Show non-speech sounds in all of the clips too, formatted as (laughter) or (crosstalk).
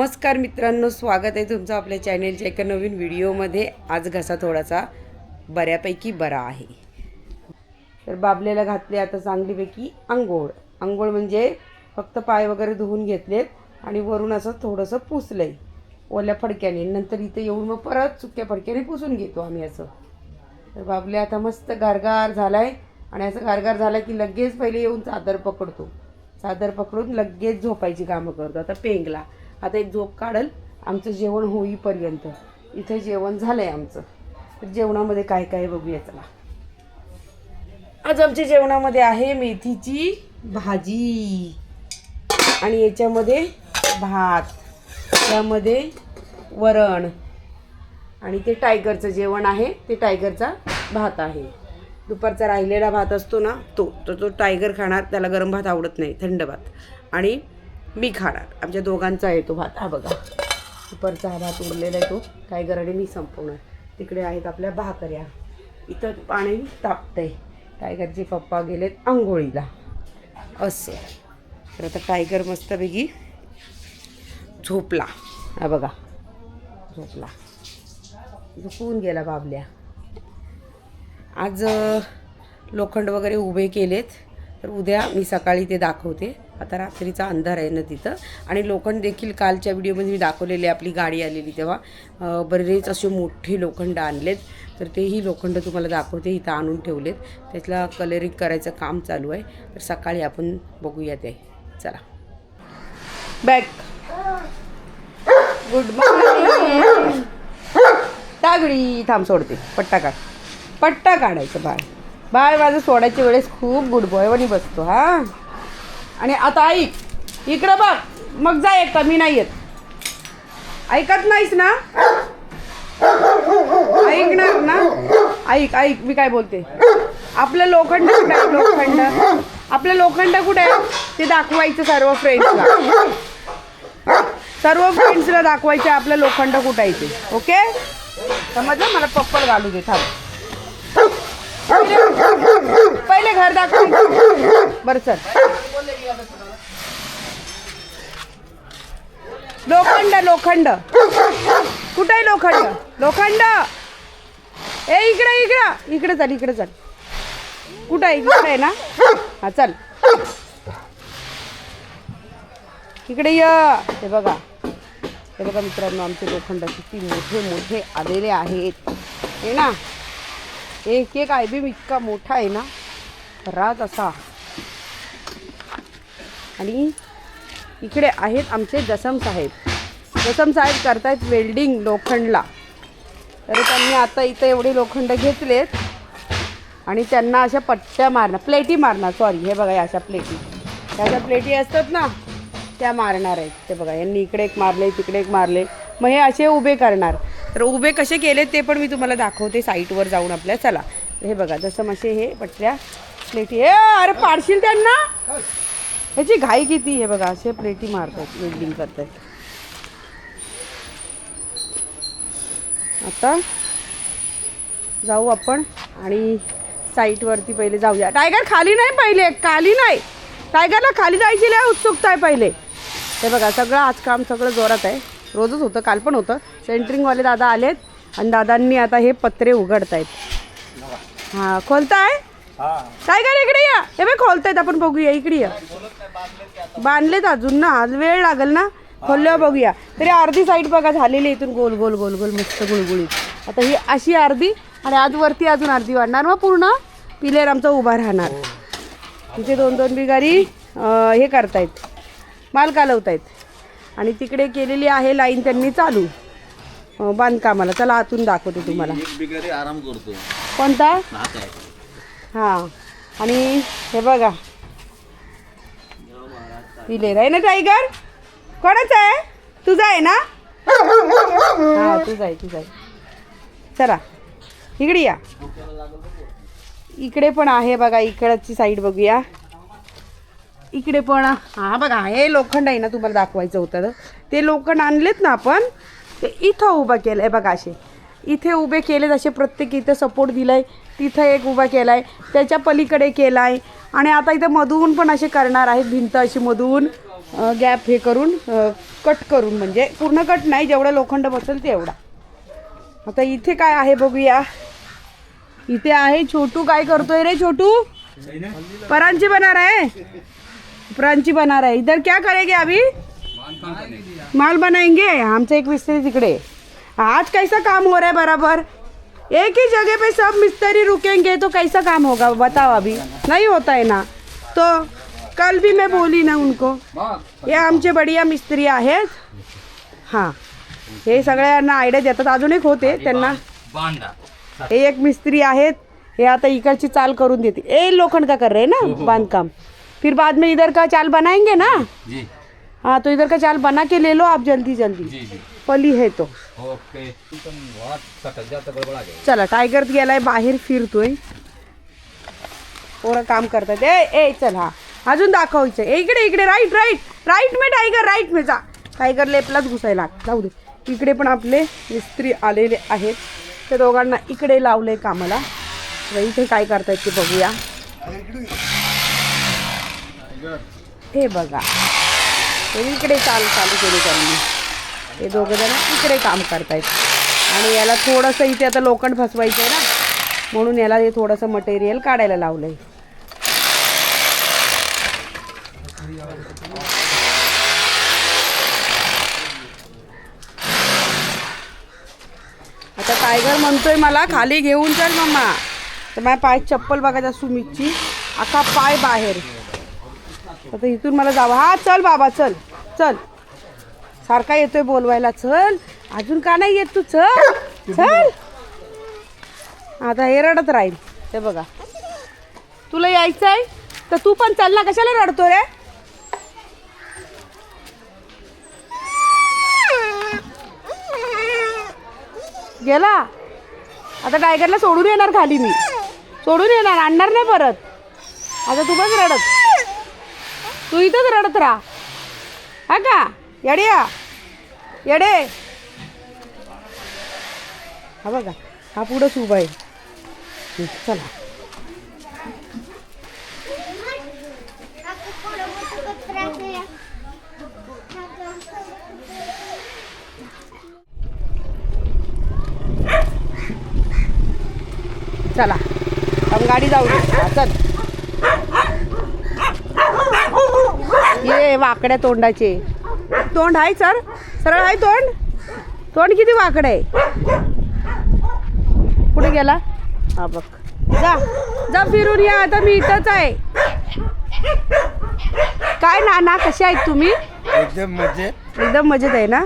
नमस्कार मित्रांनो स्वागत आहे तुमचं आपल्या चॅनेलच्या एका नवीन व्हिडिओमध्ये. आज घसा थोडासा बऱ्यापैकी बरा आहे. तर बाबलेला घातले आता चांगलीपैकी आंघोळ. आंघोळ म्हणजे फक्त पाय वगैरे धुवून घेतलेत आणि वरून असं थोडंसं पुसलं आहे ओल्या फडक्याने. नंतर इथे येऊन मग परत सुक्या फडक्याने पुसून घेतो आम्ही असं. तर बाबले आता मस्त गारगार झालाय आणि असं गारगार झाला की लगेच पहिले येऊन चादर पकडतो. चादर पकडून लगेच झोपायची कामं करतो. आता पेंगला. आता एक झोप काढल आमचं जेवण होईपर्यंत. इथे जेवण झालंय आमचं. तर जेवणामध्ये काय काय बघूया चला. आज आमच्या जेवणामध्ये आहे मेथीची भाजी. आणि याच्यामध्ये भात. त्यामध्ये वरण. आणि ते टायगरचं जेवण आहे ते टायगरचा भात आहे. दुपारचा राहिलेला भात असतो ना तो. तर तो टायगर खाणार त्याला गरम भात आवडत नाही थंड भात. आणि मी खाणार. आमच्या दोघांचा आहे तो भात. हा बघा. दुपारचा हा भात उरलेला आहे तो. टायगर आणि मी संपवणार. तिकडे आहेत आपल्या भाकऱ्या. इथं पाणी तापतंय. टायगरचे पप्पा गेलेत आंघोळीला. असं. तर आता टायगर मस्तपैकी झोपला. हा बघा. झोपला. झोपून गेला बाबल्या. आज लोखंड वगैरे उभे केलेत. तर उद्या मी सकाळी ते दाखवते. आता रात्रीचा अंधार आहे ना तिथं. आणि लोखंड देखील कालच्या व्हिडिओमध्ये मी दाखवलेले आपली गाडी आलेली तेव्हा. बरेच असे मोठे लोखंड आणलेत. तर तेही लोखंड तुम्हाला दाखवते इथं आणून ठेवलेत. त्यातला कलरिंग करायचं काम चालू आहे. तर सकाळी आपण बघूया ते. चला. बॅक गुड मॉर्निंग तागडी थांब सोडते. पट्टा काढ. पट्टा काढायचं बाळ. बाळ माझं सोडायच्या वेळेस खूप गुड बॉय वणी बसतो हां. आणि आता ऐक इकडं बघ मग जा एकटा मी नाही येत. ऐकत नाहीस ना? ऐकणार ना? ऐक ऐक मी काय बोलते? आपलं लोखंड कुठे आहे लोखंड? आपलं लोखंड कुठे आहे? ते दाखवायचं सर्व फ्रेंड्सला सर्व फ्रेंड्सला दाखवायचे आपलं लोखंड कुठं आहे ते. ओके? समजलं? मला पप्पल घालू दे थांब. पहिले- घर दाखव. बरं सर लोखंड लोखंड. कुठं आहे लोखंड? लोखंड. ए इकडे इकडं. इकडे चल इकडे चल. कुठं आहे इकडे आहे ना? हा चल. इकडे य. हे बघा. हे बघा मित्रांनो आमचे लोखंड किती मोठे मोठे आलेले आहेत. हे ना? एक एक आयबीम बी इतका मोठा आहे ना? राज असा. आणि इकडे आहेत आमचे जसम साहेब. जसम साहेब करतायत वेल्डिंग लोखंडला. तर त्यांनी आता इथं एवढे लोखंड घेतलेत. आणि त्यांना अशा पट्ट्या मारणार प्लेटी मारणार सॉरी हे बघा या अशा प्लेटी. ह्या ज्या प्लेटी असतात ना त्या मारणार आहेत. ते बघा यांनी इकडे एक मारले तिकडे एक मारले. मग हे असे उभे करणार. तर उभे कसे केले ते पण मी तुम्हाला दाखवते साईटवर जाऊन आपल्या. चला हे बघा जसं असे हे पट्ट्या प्लेटी. हे अरे पाडशील त्यांना? ह्याची घाई किती हे बघा असे प्लेटी मारतात वेल्डिंग करतात आता जाऊ आपण आणि साईटवरती पहिले जाऊया. टायगर खाली नाही पहिले खाली नाही. टायगरला खाली जायची लय उत्सुकता आहे पहिले. हे बघा सगळं आज काम सगळं जोरात आहे. रोजच होतं काल पण होतं. सेंटरिंगवाले दादा आलेत आणि दादांनी आता हे पत्रे उघडत आहेत हां खोलताय? टायगर इकडे या. हे बघ खोलतायत आपण बघूया. इकडे या. बांधलेत अजून ना आज वेळ लागेल ना. खोलल्यावर बघूया. तरी अर्धी साईड बघा झालेली आहे इथून गोल गोल गोल गोल मस्त गुळगुळीत. आता ही अशी अर्धी आणि आज वरती अजून अर्धी वाढणार. मग पूर्ण पिलेर आमचा उभा राहणार. तिथे दोन दोन बिगारी हे करतायत. माल कालवतायत. आणि तिकडे केलेली आहे लाईन त्यांनी चालू. बांधकामाला. चला आतून दाखवते तुम्हाला. आराम करतो. कोणता? हां. आणि हे बघा. पिलेर आहे ना टायगर कोणाचा आहे? तुझा आहे ना? हा तुझा आहे तुझा आहे. चला इकडे या. इकडे पण आहे बघा इकडची साईड बघूया. इकडे पण हा बघा हे लोखंड आहे ना तुम्हाला दाखवायचं होतं. ते लोखंड आणलेत ना आपण ते इथं उभं केलं आहे बघा असे. इथे उभे केलेत असे प्रत्येक इथं सपोर्ट दिलाय. तिथं एक उभा केला आहे त्याच्या पलीकडे केला आहे आणि आता इथं मधून पण असे करणार आहेत भिंत अशी मधून. गॅप हे करून कट करून म्हणजे पूर्ण कट नाही जेवढं लोखंड बसेल तेवढा. आता इथे काय आहे बघूया. इथे आहे छोटू काय करतोय रे छोटू? परांची बनार आहे परांची बनार आहे इधर क्या करेंगे अभी? माल बनाएंगे? आमचं एक मिस्त्री तिकडे. आज कैसा काम हो रहा है बराबर? एक ही जगह पे सब मिस्त्री रुकेंगे तो कैसा काम होगा? बताओ अभी। नहीं होता है ना। तो कल भी मैं बोली ना उनको हे आमचे बढिया मिस्त्री आहेत। हां हे सगळ्यांना आयडिया देतात अजून एक होते त्यांना. हे एक मिस्त्री आहेत हे आता इकडची चाल करून देते. ए लोखंड का कर रहे हैं ना बांधकाम? फिर बाद में इधर का चाल बनाएंगे ना? हाँ तो इधर का चाल बना के ले लो आप जल्दी जल्दी. जी जी. पली है तो. ओके. चला टायगर गेलाय बाहेर फिरतोय. पोरं काम करतात. ए ए चल हा. अजून दाखवायचं. इकडे इकडे राईट राईट राईट में टायगर राईट में जा. टायगर लेपलाच घुसायला. जाऊ दे. इकडे पण आपले मिस्त्री आलेले आहेत. त्या दोघांना इकडे लावले कामाला. इथे काय करतायत ते बघूया. हे बघा. इकडे चाल चालू केली त्यांनी. हे दोघं जण इकडे काम करतायत. आणि याला थोडंसं इथे आता लोखंड फसवायचं आहे ना म्हणून याला हे थोडंसं मटेरियल काढायला लावलं आहे आता टायगर म्हणतोय मला खाली घेऊन चल मम्मा. तर माझ्या पाय चप्पल बघायचा सुमितची. अख्खा पाय बाहेर. आता इथून मला जावं. हा चल बाबा चल चल. सारखा येतोय बोलवायला चल. अजून का नाही येत तू चल. चल. आता हे रडत राहील. ते बघा. तुला यायचं आहे तर तू पण चल ना कशाला रडतो रे? गेला. आता टायगरला सोडून येणार खाली मी. सोडून येणार आणणार नाही परत. आता तू बस रडत. तू इथंच रडत राहा. हा का? येडे या येडे हा बघा हा पुढंच उभा आहे चला चला आपण गाडी जाऊ चल ये वाकड्या तोंडाचे तोंड आहे सर सरळ आहे तोंड. तोंड किती वाकडं आहे? कुठे गेला? हा बघ. जा जा फिरून या आता मी इथंच आहे. काय नाना कसे आहेत तुम्ही? एकदम मजेत. एकदम मजेत आहे ना?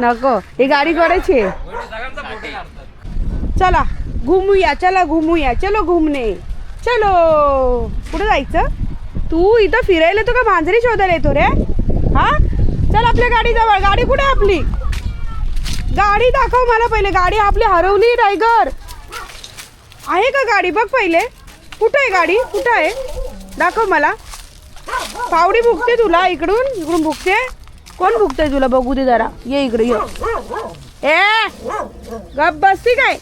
नको ही गाडी करायची आहे. चला घुमूया चला घुमूया चलो घुमणे चलो. कुठे जायचं? तू इथं फिरायला येतो का? मांजरी शोधायला येतो रे? हा? चल आपल्या गाडी जवळ. गाडी कुठे आहे आपली? गाडी दाखव मला पहिले. गाडी आपली हरवली टायगर आहे का गाडी? बघ पहिले. कुठं आहे गाडी? कुठं आहे? दाखव मला. पावडी भुकते तुला इकडून. इकडून भुकते. कोण भुकते तुला? बघू दे जरा. ये इकडे ये. ए! गप बसती काय?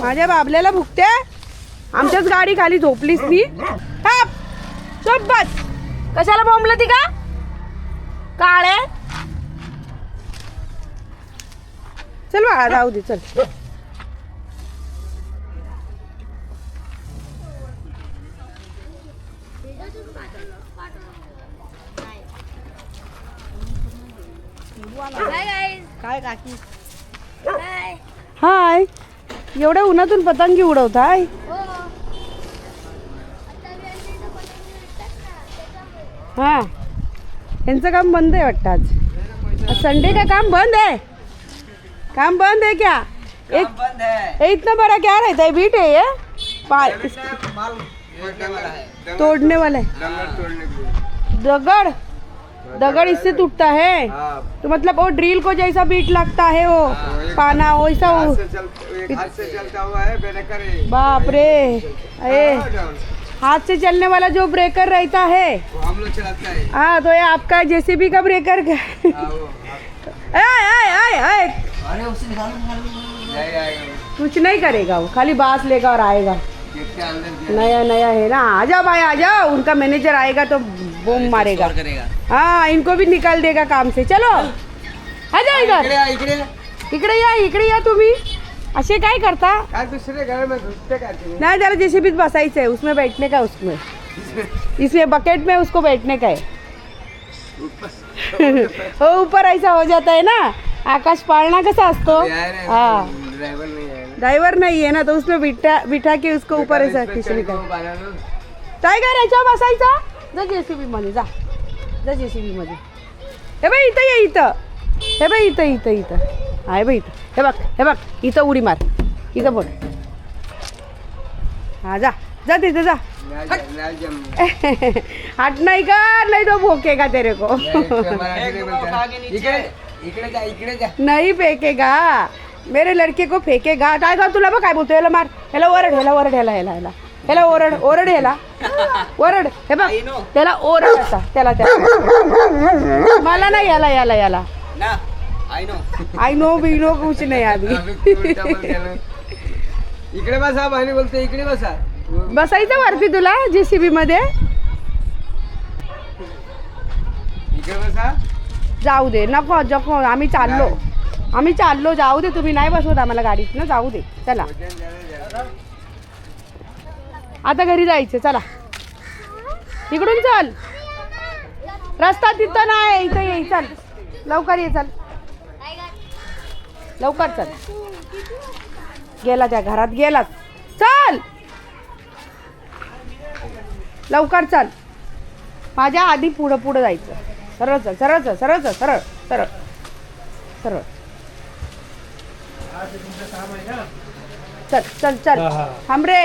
माझ्या बाबल्याला भुकते? आमच्याच गाडी खाली झोपलीस ती. थांब. चुप बस. कशाला बोंबलं ती का? काळे? चल बाळा जाऊ दे चल. काय काकी? हाय एवढ्या उन्हातून पतंगी उडवताय? हा. यांचं काम बंद आहे वाटतं आज. संडे का काम बंद है काम बंद है क्या? एक बंद है ये? इतना बड़ा क्या रहता है. बीट है। ये तोड़ने वाला है दगड़? दगड़ इससे टूटता है। तो मतलब वो ड्रिल को जैसा बीट लगता है वो पाना वैसा वो बाप रे। अरे। हाथ से चलने वाला जो ब्रेकर रहता है। हम लोग चलाता है। हाँ तो ये आपका जेसीबी का ब्रेकर हाँ, वो आए आए आए आए नहीं आएगा वो। कुछ नहीं करेगा वो खाली बाँस लेगा और आएगा। नया नया है ना। आ जाओ भाई आ जाओ। उनका मैनेजर आएगा तो बोम मारेगा। हाँ इनको भी निकाल देगा काम से। चलो आ जाओ इधर. इकडे या इकडे। या तुम्ही असे काय करता? काय दुसरे घर में घुसते का तुम्ही? नहीं जरा जैसे भी बसाइच है उसमें बैठने का है उसमें? इसमें बकेट में उसको बैठने का है हो ऊपर ऐसा हो जाता है ना? आकाश पाळणा कसा असतो? हाँ ड्राइवर नहीं है. ना। ड्राइवर नहीं है ना तो उसमें बिठा बिठा के उसको ऊपर ऐसा खींचने का को. टायगर याच्यावर बसायचा? जा जेसीबी मध्ये जा. जा जेसीबी मध्ये. हे बाई इथं ये इथं. हे बाई इथं इथं इथं. आहे बाई इथं. हे बघ हे बघ इथं उडी मार. इथं बोल. हा जा. जा तिथं जा. (laughs) जम- नाही का? नाही तो भोकेगा तेरे को? (laughs) नाही, फेकेगा मेरे लड़के को फेकेगा टायगर तुला बघ काय बोलतो याला मार. याला ओरड ह्याला ओरड ह्याला ह्याला ह्याला ह्याला ओरड ओरड ह्याला ओरड हे बघ. त्याला ओरड आता त्याला त्याला. मला नाही याला याला याला. आय नो बी नो कुछ नाही (laughs) आधी. इकडे बसा आणि बोलते इकडे बसा. बसायचं वरती तुला जेसीबी मध्ये? इकडे बसा. जाऊ दे नको जको आम्ही चाललो. आम्ही चाललो जाऊ दे तुम्ही नाही बसवत आम्हाला गाडीत ना जाऊ दे चला. आता घरी जायचं चला. इकडून चल. रस्ता तिथं नाही इथं ये चल. लवकर ये चल. लवकर चल. गेला त्या घरात गेलाच. चल! लवकर चल. माझ्या आधी पुढं पुढं जायचं. सरळ चल सरळ चल सरळ चल सरळ सरळ. सरळ. चल चल चल. थांब रे.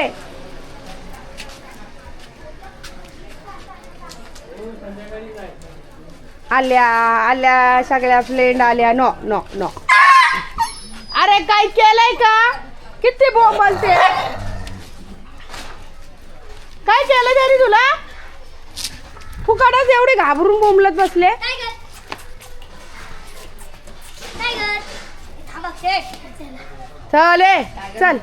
आल्या आल्या सगळ्या फ्रेंड आल्या. No no no. अरे काय केलंय का? किती बोंबलते काय केलं तरी तुला? फुकाडच एवढे घाबरून बोंबलत बसले. चल ए, चल.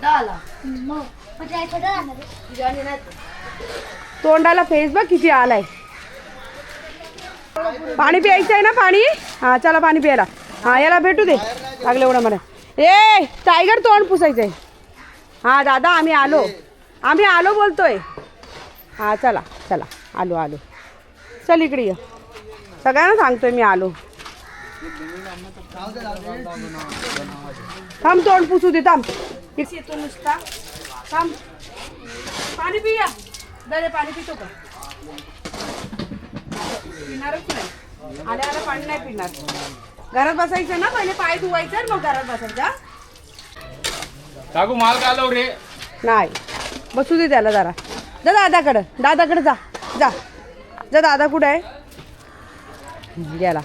तोंडाला फेस बघ किती आलाय. पाणी प्यायचं आहे ना पाणी? हा चला पाणी प्यायला. हा याला भेटू दे. लागलं एवढं मला. ए टायगर तोंड पुसायचंय. हा दादा आम्ही आलो. आम्ही आलो बोलतोय. हा चला चला. आलो आलो. चल इकडे ये. सगळ्यांना सांगतोय मी आलो. थांब तोंड पुसू दे थांब. येतो नुसता. थांब. पाणी पिया. दरे पाणी पितो का? पिणारच नाही. आल्या आल्या पाणी नाही पिणार. घरात बसायचं ना? पहिले पाय धुवायचं आणि मग घरात बसायचं? काकू माल रे? नाही. बसू दे त्याला जरा. जा दादाकडं. दादाकडे जा. जा. जा दादा कुठं आहे? गेला.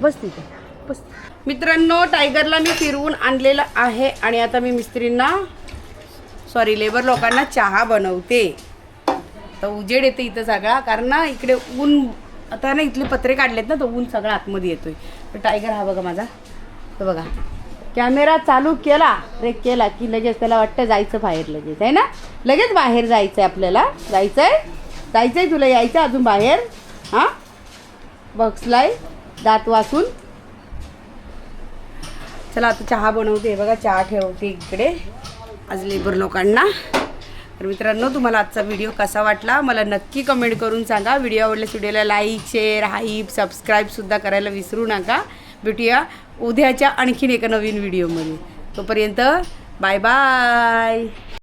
बस तिथे. बस. मित्रांनो टायगरला मी फिरवून आणलेलं आहे आणि आता मी मिस्त्रींना सॉरी लेबर लोकांना चहा बनवते. तर उजेड येते इथं सगळा कारण ना इकडे ऊन आता ना इथले पत्रे काढलेत ना तो ऊन सगळा आतमध्ये येतोय. तर टायगर हा बघा माझा. तो बघा. कॅमेरा चालू केला. रे केला की लगेच त्याला वाटतं जायचं बाहेर लगेच. आहे ना? लगेच बाहेर जायचं आहे आपल्याला. जायचं आहे जायचं आहे तुला यायचं अजून बाहेर. हां? बक्सलाय दात वासून. चला आता चहा बनवते. बघा चहा ठेवते इकडे. आज लेबर लोकांना. तर मित्रांनो तुम्हाला आजचा व्हिडिओ कसा वाटला? मला नक्की कमेंट करून सांगा. व्हिडिओ आवडल्यास व्हिडिओला लाईक शेअर हाईप सबस्क्राईबसुद्धा करायला विसरू नका. भेटूया उद्याच्या आणखीन एका नवीन व्हिडिओमध्ये तोपर्यंत बाय बाय